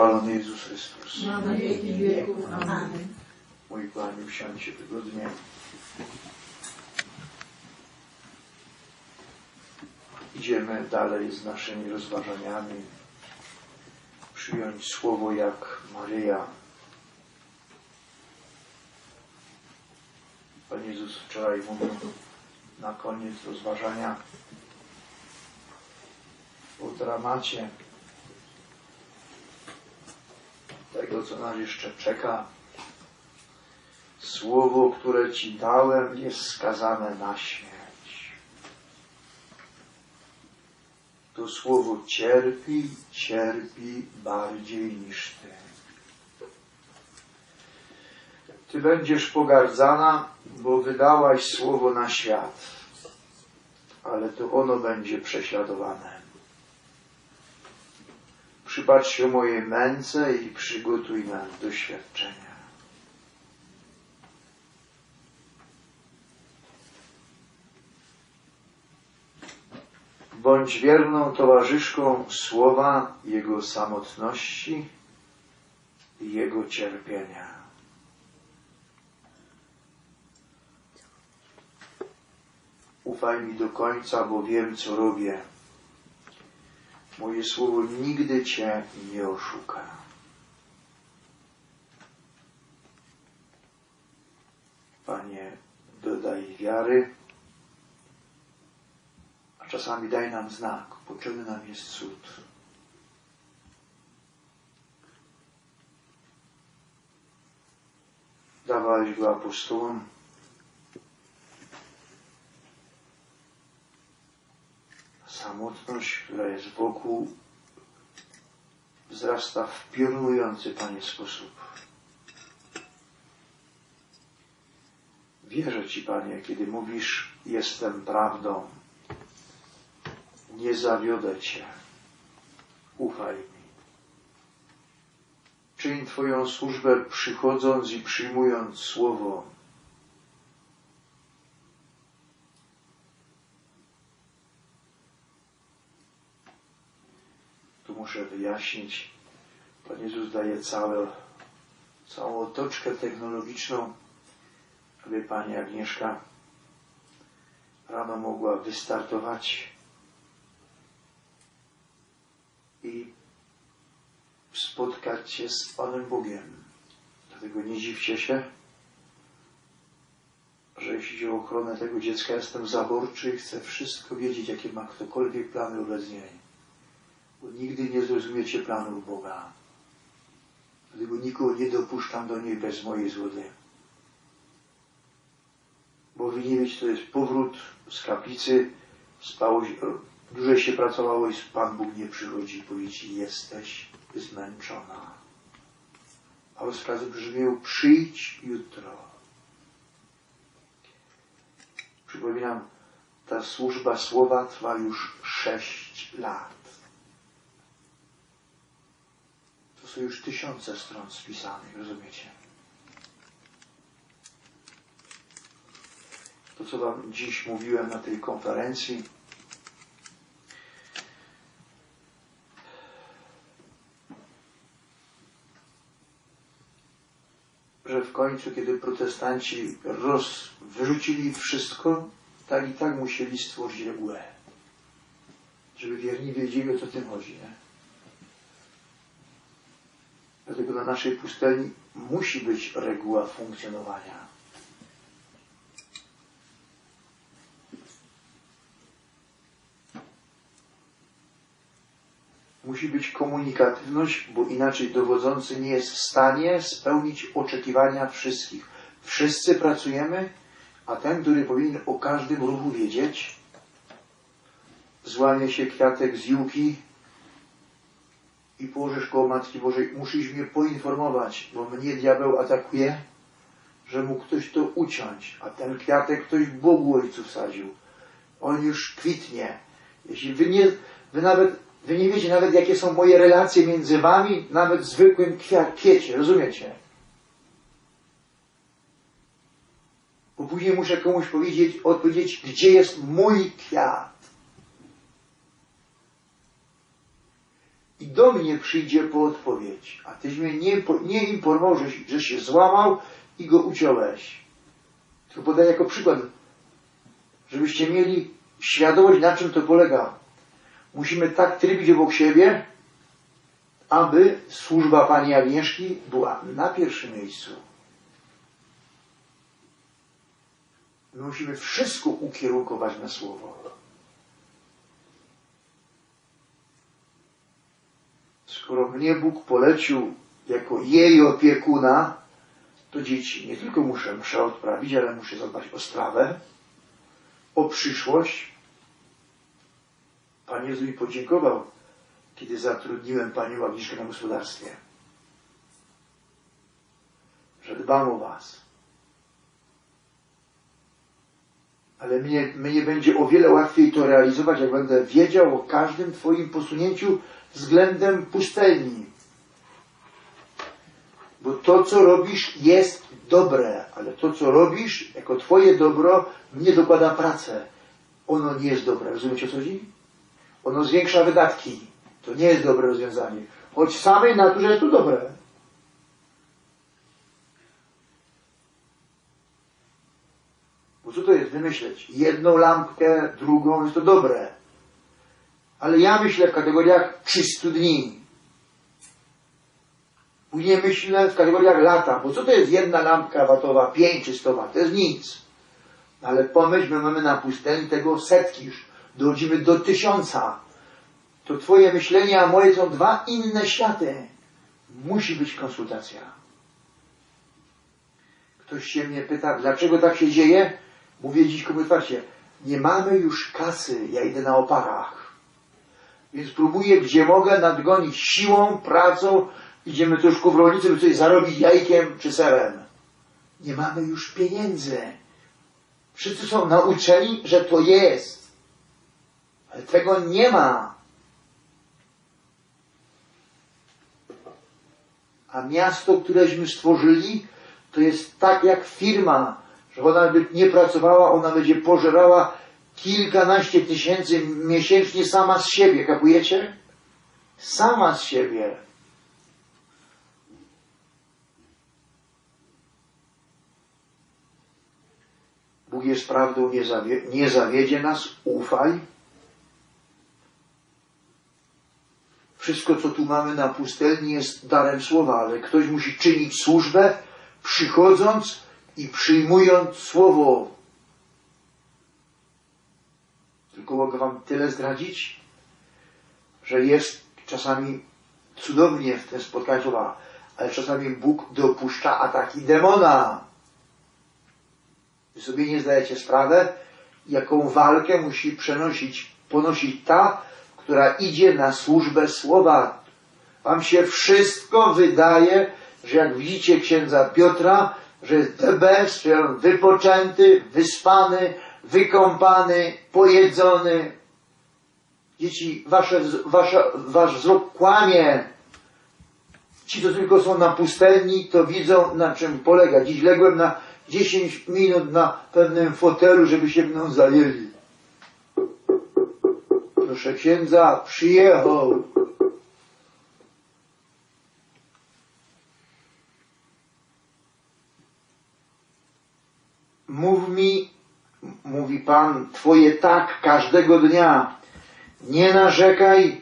będzie pochwalony Jezus Chrystus. Na wieki wieków. Amen. Moi kochani, usiądźcie wygodnie. Idziemy dalej z naszymi rozważaniami. Przyjąć słowo jak Maryja. Pan Jezus wczoraj mówił na koniec rozważania o dramacie tego, co nas jeszcze czeka. Słowo, które Ci dałem, jest skazane na śmierć. To słowo cierpi, cierpi bardziej niż Ty. Ty będziesz pogardzana, bo wydałaś słowo na świat, ale to ono będzie prześladowane. Przypatrz mojej męce i przygotuj nas doświadczenia. Bądź wierną towarzyszką słowa Jego samotności i Jego cierpienia. Ufaj mi do końca, bo wiem, co robię. Moje słowo nigdy Cię nie oszuka. Panie, dodaj wiary, a czasami daj nam znak, potrzebny nam jest cud. Dawałeś go apostołom, samotność, która jest wokół, wzrasta w piorunujący, Panie, sposób. Wierzę Ci, Panie, kiedy mówisz, jestem prawdą. Nie zawiodę Cię. Ufaj mi. Czyń Twoją służbę przychodząc i przyjmując słowo. Muszę wyjaśnić. Pan Jezus daje całe, całą otoczkę technologiczną, aby Pani Agnieszka rano mogła wystartować i spotkać się z Panem Bogiem. Dlatego nie dziwcie się, że jeśli chodzi o ochronę tego dziecka, jestem zaborczy i chcę wszystko wiedzieć, jakie ma ktokolwiek plany wobec niej. Bo nigdy nie zrozumiecie planów Boga. Dlatego nikogo nie dopuszczam do niej bez mojej zgody. Bo wy nie wiecie, to jest powrót z kaplicy, spało się, dłużej się pracowało i Pan Bóg nie przychodzi i powie ci, jesteś zmęczona. A rozkazy brzmią, przyjdź jutro. Przypominam, ta służba słowa trwa już sześć lat. To są już tysiące stron spisanych, rozumiecie? To, co Wam dziś mówiłem na tej konferencji, że w końcu, kiedy protestanci roz, wyrzucili wszystko, tak i tak musieli stworzyć regułę. Żeby wierni wiedzieli, o co tym chodzi. Nie? Dlatego na naszej pustelni musi być reguła funkcjonowania. Musi być komunikatywność, bo inaczej dowodzący nie jest w stanie spełnić oczekiwania wszystkich. Wszyscy pracujemy, a ten, który powinien o każdym ruchu wiedzieć, złamie się kwiatek z juki i położysz koło Matki Bożej. Musisz mnie poinformować, bo mnie diabeł atakuje, że mógł ktoś to uciąć, a ten kwiatek ktoś Bogu Ojcu wsadził. On już kwitnie. Jeśli wy nie, wy nawet Wy nie wiecie nawet, jakie są moje relacje między wami, nawet zwykłym kwiecie, rozumiecie? Bo później muszę komuś powiedzieć, odpowiedzieć, gdzie jest mój kwiat. Do mnie przyjdzie po odpowiedź, a tyś mnie nie, nie informował, że, że się złamał i go uciąłeś. To podaję jako przykład, żebyście mieli świadomość, na czym to polega. Musimy tak trybić obok siebie, aby służba Pani Agnieszki była na pierwszym miejscu. My musimy wszystko ukierunkować na słowo. Skoro mnie Bóg polecił jako jej opiekuna, to dzieci nie tylko muszę mszę odprawić, ale muszę zadbać o strawę, o przyszłość. Pan Jezu mi podziękował, kiedy zatrudniłem Panią Agnieszkę na gospodarstwie. Że dbam o Was. Ale mnie, mnie będzie o wiele łatwiej to realizować, jak będę wiedział o każdym Twoim posunięciu względem pustelni. Bo to, co robisz, jest dobre, ale to, co robisz, jako Twoje dobro, mnie dokłada pracę. Ono nie jest dobre. Rozumiecie o co chodzi? Ono zwiększa wydatki. To nie jest dobre rozwiązanie. Choć w samej naturze jest to dobre. Bo co to jest wymyśleć? Jedną lampkę, drugą, jest to dobre. Ale ja myślę w kategoriach 300 dni. Później myślę w kategoriach lata, bo co to jest jedna lampka watowa, 5 czy 100 wat? To jest nic. Ale pomyśl, my mamy na pustelni tego setki już. Dochodzimy do tysiąca. To twoje myślenie, a moje są dwa inne światy. Musi być konsultacja. Ktoś się mnie pyta, dlaczego tak się dzieje? Mówię dziś komu otwarcie, nie mamy już kasy, ja idę na oparach. Więc próbuję, gdzie mogę, nadgonić siłą, pracą. Idziemy troszkę w rolnicy, by coś zarobić jajkiem czy serem. Nie mamy już pieniędzy. Wszyscy są nauczeni, że to jest. Ale tego nie ma. A miasto, któreśmy stworzyli, to jest tak jak firma, że ona by nie pracowała, ona będzie pożerała kilkanaście tysięcy miesięcznie sama z siebie, kapujecie? Sama z siebie. Bóg jest prawdą, nie, zawie, nie zawiedzie nas, ufaj. Wszystko, co tu mamy na pustelni, jest darem słowa, ale ktoś musi czynić służbę, przychodząc i przyjmując słowo. Tylko mogę Wam tyle zdradzić, że jest czasami cudownie w tym spotkaniu słowa, ale czasami Bóg dopuszcza ataki demona. Wy sobie nie zdajecie sprawę, jaką walkę musi przenosić, ponosić ta, która idzie na służbę słowa. Wam się wszystko wydaje, że jak widzicie księdza Piotra, że jest the best, że on wypoczęty, wyspany, wykąpany, pojedzony. Dzieci, wasze, wasza, wasz wzrok kłamie. Ci, co tylko są na pustelni, to widzą, na czym polega. Dziś ległem na 10 minut na pewnym fotelu, żeby się mną zajęli. Proszę księdza, przyjechał. Mów mi, mówi Pan, Twoje tak każdego dnia. Nie narzekaj,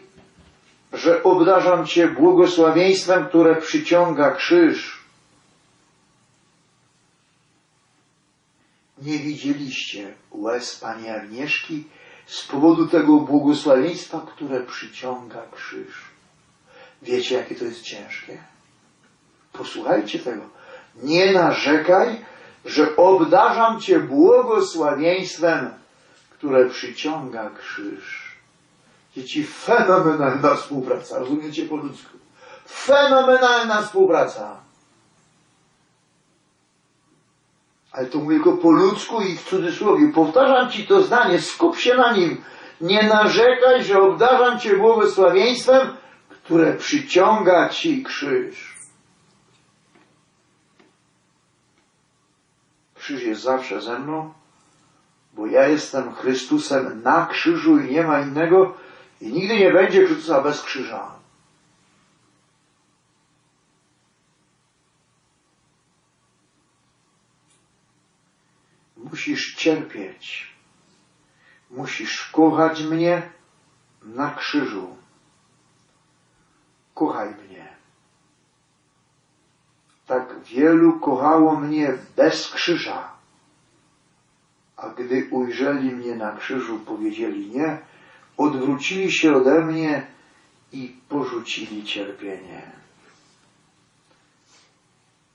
że obdarzam Cię błogosławieństwem, które przyciąga krzyż. Nie widzieliście łez Pani Agnieszki z powodu tego błogosławieństwa, które przyciąga krzyż. Wiecie, jakie to jest ciężkie? Posłuchajcie tego. Nie narzekaj, że obdarzam Cię błogosławieństwem, które przyciąga krzyż. Dzieci, fenomenalna współpraca, rozumiecie po ludzku? Fenomenalna współpraca. Ale to mówię tylko po ludzku i w cudzysłowie. Powtarzam Ci to zdanie, skup się na nim. Nie narzekaj, że obdarzam Cię błogosławieństwem, które przyciąga Ci krzyż. krzyż jest zawsze ze mną, bo ja jestem Chrystusem na krzyżu i nie ma innego i nigdy nie będzie Chrystusa bez krzyża. Musisz cierpieć. Musisz kochać mnie na krzyżu. Kochaj mnie. Tak wielu kochało mnie bez krzyża. A gdy ujrzeli mnie na krzyżu, powiedzieli nie, odwrócili się ode mnie i porzucili cierpienie.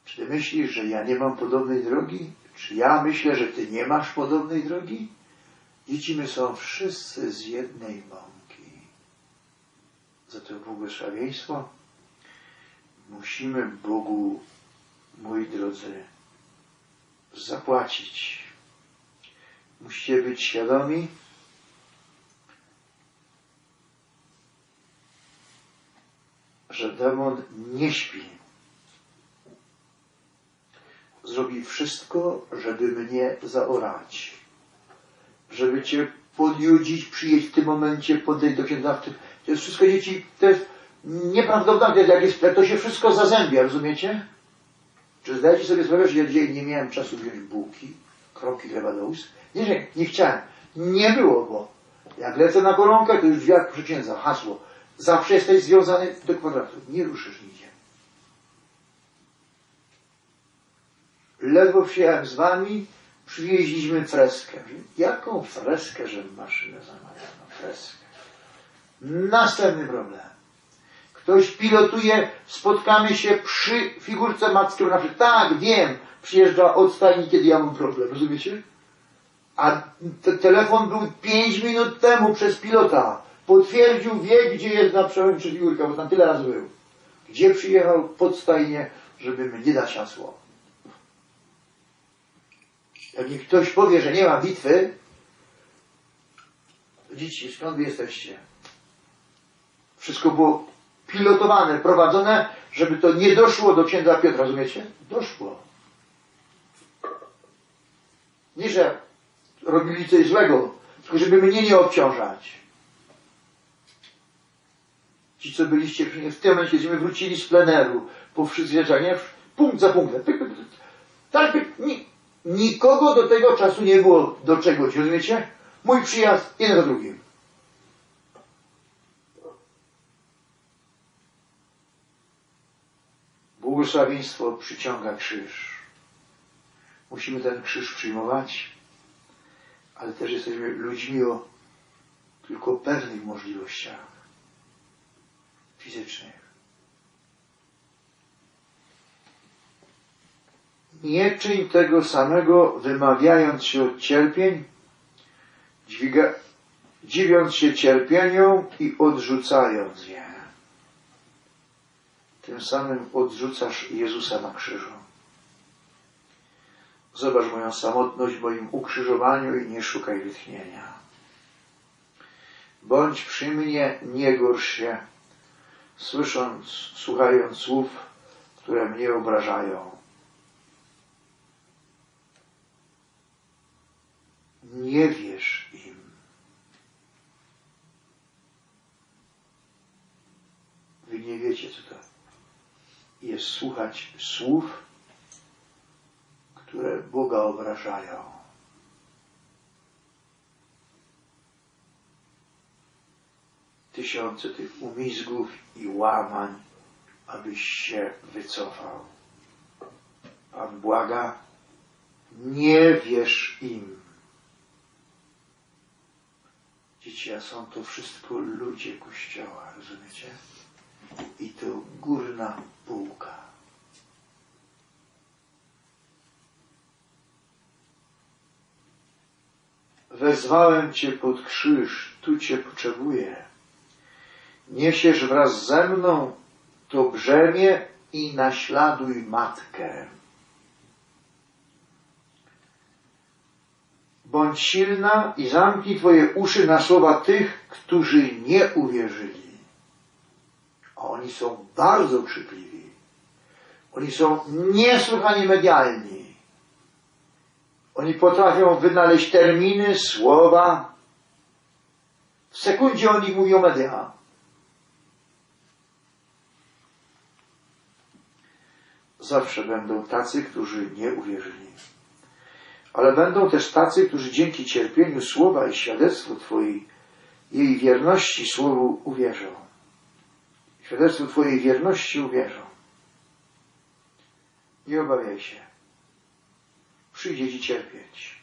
Czy ty myślisz, że ja nie mam podobnej drogi? Czy ja myślę, że ty nie masz podobnej drogi? Dzieci my są wszyscy z jednej mąki. Za to błogosławieństwo musimy Bogu, moi drodzy, zapłacić. Musicie być świadomi, że demon nie śpi. Zrobi wszystko, żeby mnie zaorać. Żeby cię podjudzić, przyjeść w tym momencie, podejść do księdza. To jest wszystko dzieci, to jest nieprawdopodobne, jak, jest, jak to się wszystko zazębia, rozumiecie? Czy zdajecie sobie sprawę, że ja dzisiaj nie miałem czasu wziąć bułki, kroki chleba do ust? Nie, że nie chciałem. Nie było, bo jak lecę na koronkę, to już drzwiach proszę księdza, hasło. Zawsze jesteś związany do kwadratu. Nie ruszysz nigdzie. Ledwo przyjechałem z wami, przywieźliśmy freskę. Jaką freskę, że maszynę zamawiano? Freskę. Następny problem. Ktoś pilotuje, spotkamy się przy figurce Mackiej na przykład. Tak, wiem, przyjeżdża od stajni, kiedy ja mam problem, rozumiecie? A te telefon był 5 minut temu przez pilota. Potwierdził, wie, gdzie jest na przełęczy figurka, bo tam tyle razy był. Gdzie przyjechał pod stajnię, żeby mnie dać hasło. Jak mi ktoś powie, że nie ma bitwy, to dzieci, skąd wy jesteście? Wszystko było pilotowane, prowadzone, żeby to nie doszło do księdza Piotra, rozumiecie? Doszło. Nie, że robili coś złego, tylko żeby mnie nie obciążać. Ci, co byliście w tym momencie, gdzie my wrócili z pleneru, po wszystkich rzeczach, nie? Punkt za punktem. Tak, nikogo do tego czasu nie było do czegoś, rozumiecie? Mój przyjazd, jeden za drugim. Błogosławieństwo przyciąga krzyż. Musimy ten krzyż przyjmować, ale też jesteśmy ludźmi o tylko pewnych możliwościach fizycznych. Nie czyń tego samego, wymawiając się od cierpień, dźwiga, dziwiąc się cierpieniom i odrzucając je. Tym samym odrzucasz Jezusa na krzyżu. Zobacz moją samotność w moim ukrzyżowaniu i nie szukaj wytchnienia. Bądź przy mnie, nie gorsz się, słysząc, słuchając słów, które mnie obrażają. Nie wierz im. Wy nie wiecie, co to jest słuchać słów, które Boga obrażają. Tysiące tych umizgów i łamań, abyś się wycofał. Pan błaga, nie wierz im. Dzieci, a są to wszystko ludzie Kościoła, rozumiecie? I to górna półka. Wezwałem Cię pod krzyż, tu Cię potrzebuję. Niesiesz wraz ze mną to brzemię i naśladuj matkę. Bądź silna i zamknij Twoje uszy na słowa tych, którzy nie uwierzyli. Oni są bardzo krzykliwi. Oni są niesłychanie medialni. Oni potrafią wynaleźć terminy, słowa. W sekundzie oni mówią media. Zawsze będą tacy, którzy nie uwierzyli. Ale będą też tacy, którzy dzięki cierpieniu słowa i świadectwu Twojej, jej wierności słowu uwierzą. Świadectwu Twojej wierności uwierzą. Nie obawiaj się. Przyjdzie Ci cierpieć.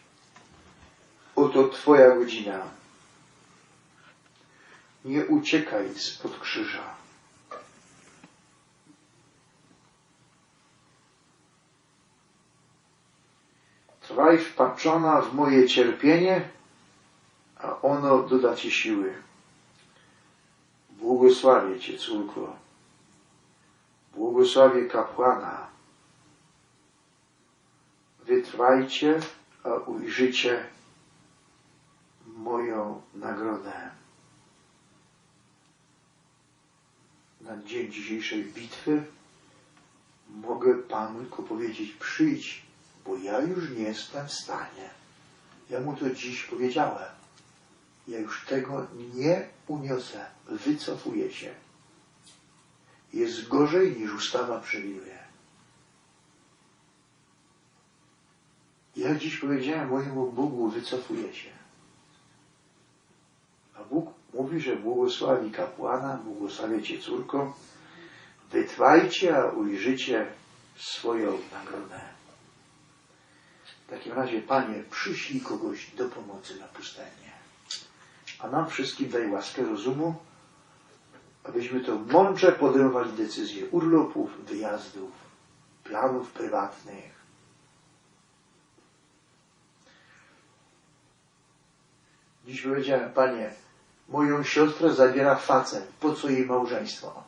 Oto Twoja godzina. Nie uciekaj spod krzyża. Trwaj wpatrzona w moje cierpienie, a ono doda Ci siły. Błogosławię Cię, córko. Błogosławię kapłana. Wytrwajcie, a ujrzycie moją nagrodę. Na dzień dzisiejszej bitwy mogę Panu tylko powiedzieć, przyjdź, bo ja już nie jestem w stanie. Ja mu to dziś powiedziałem. Ja już tego nie uniosę. Wycofuję się. Jest gorzej niż ustawa przewiduje. Ja dziś powiedziałem mojemu Bogu, wycofuję się. A Bóg mówi, że błogosławi kapłana, błogosławię Cię córko, wytrwajcie, a ujrzycie swoją nagrodę. W takim razie, Panie, przyślij kogoś do pomocy na pustynię. A nam wszystkim daj łaskę rozumu, abyśmy to mądrze podejmowali decyzje urlopów, wyjazdów, planów prywatnych. Dziś powiedziałem, Panie, moją siostrę zabiera facet. Po co jej małżeństwo?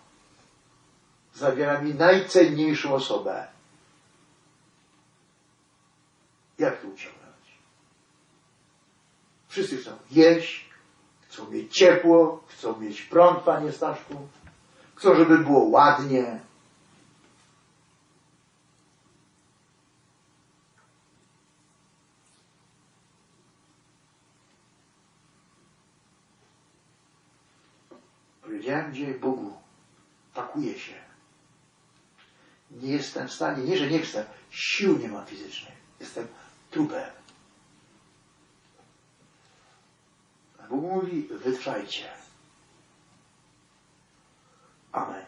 Zabiera mi najcenniejszą osobę. Jak to uciągnąć? Wszyscy chcą jeść, chcą mieć ciepło, chcą mieć prąd, Panie Staszku. Chcą, żeby było ładnie. Powiedziałem dzisiaj Bogu, pakuję się. Nie jestem w stanie, nie że nie chcę, sił nie mam fizycznych. Jestem trupem. Bóg mówi, wytrwajcie. Amen.